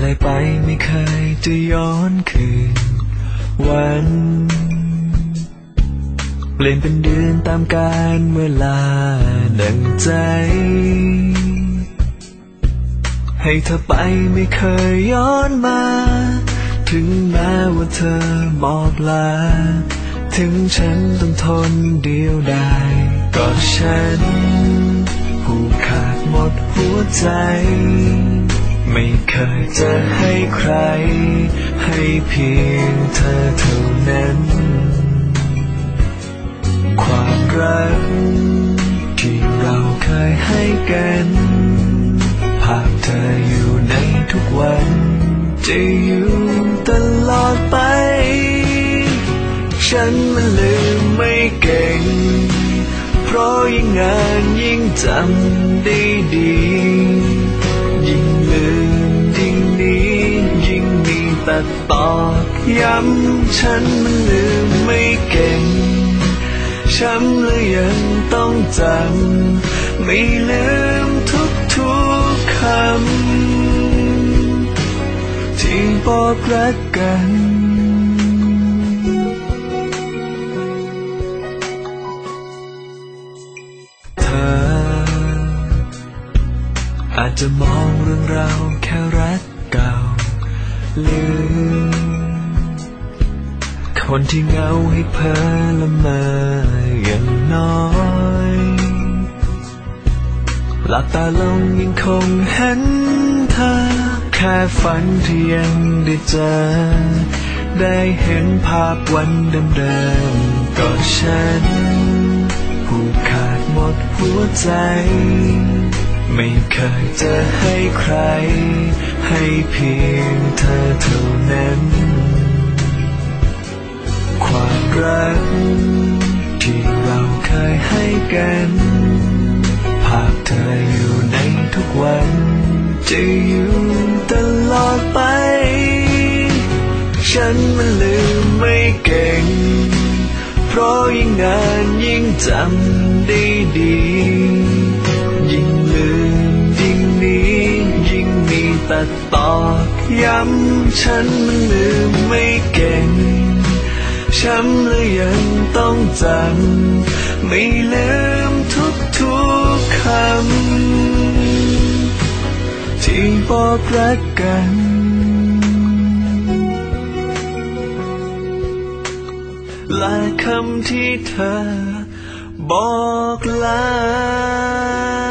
เลยไปไม่เคยจะย้อนคืน วัน เปลี่ยนเป็นเดือนตามกาลเวลาดังใจ ให้เธอไปไม่เคยย้อนมา ถึงแม้ว่าเธอบอกลา ถึงฉันต้องทนเดียวดายก็ฉัน ผูกขาดหมดหัวใจ ไม่เคยจะให้ใคร ให้เพียงเธอเท่านั้น ความรักที่เราเคยให้กัน ภาพเธออยู่ในทุกวัน จะอยู่ตลอดไป ฉันมันลืมไม่เก่ง เพราะยิ่งงานยิ่งจำได้ดี มีแต่ตอกย้ำฉันมันลืมไม่เก่ง ช้ำและยังต้องจำไม่ลืมทุกทุกๆคำ ที่บอกรักกันเธออาจจะมองเรื่องราวแค่รัก ลืม คนที่เงาให้เพลละเมออย่างน้อยหลับตาลงยังคงเห็นเธอ แค่ฝันที่ยังได้เจอ ได้เห็นภาพวันเดิมๆก็ฉัน ผูกขาดหมดหัวใจ ไม่เคยจะให้ใคร ให้เพียงเธอเท่านั้น ความรัก ที่เราเคยให้กัน ภาพเธออยู่ในทุกวัน จะอยู่ตลอดไป ฉันมันลืมไม่เก่ง เพราะยิ่งนานยิ่งจำได้ดี ตอกย้ำฉันมันลืมไม่เก่ง ช้ำและยังต้องจำไม่ลืมทุกทุกๆคำ ที่บอกรักกันและคำที่เธอบอกลา